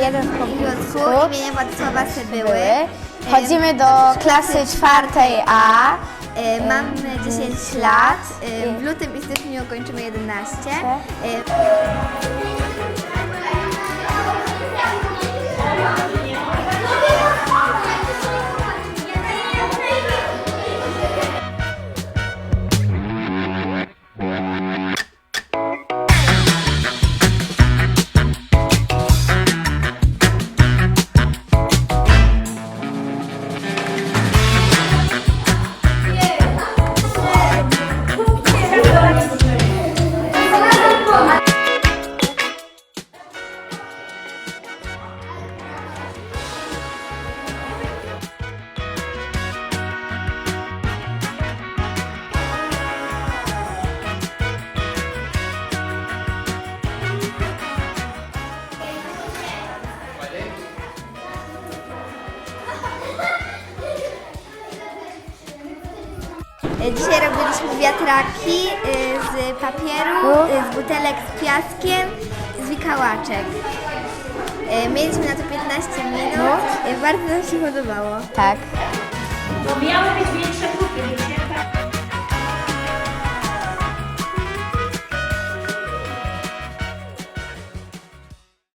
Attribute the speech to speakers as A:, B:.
A: jeden w
B: Kłobucku
A: Kłobucku.
B: imienia Władysława Sebyły.
A: były.
B: E,
A: Chodzimy do klasy czwartej A.
B: E, Mamy 10 lat. E, W lutym i styczniu kończymy 11. Dzisiaj robiliśmy wiatraki e, z papieru, e, z butelek z piaskiem, z wikałaczek. E, Mieliśmy na to 15 minut. E, Bardzo nam się podobało.
A: Tak.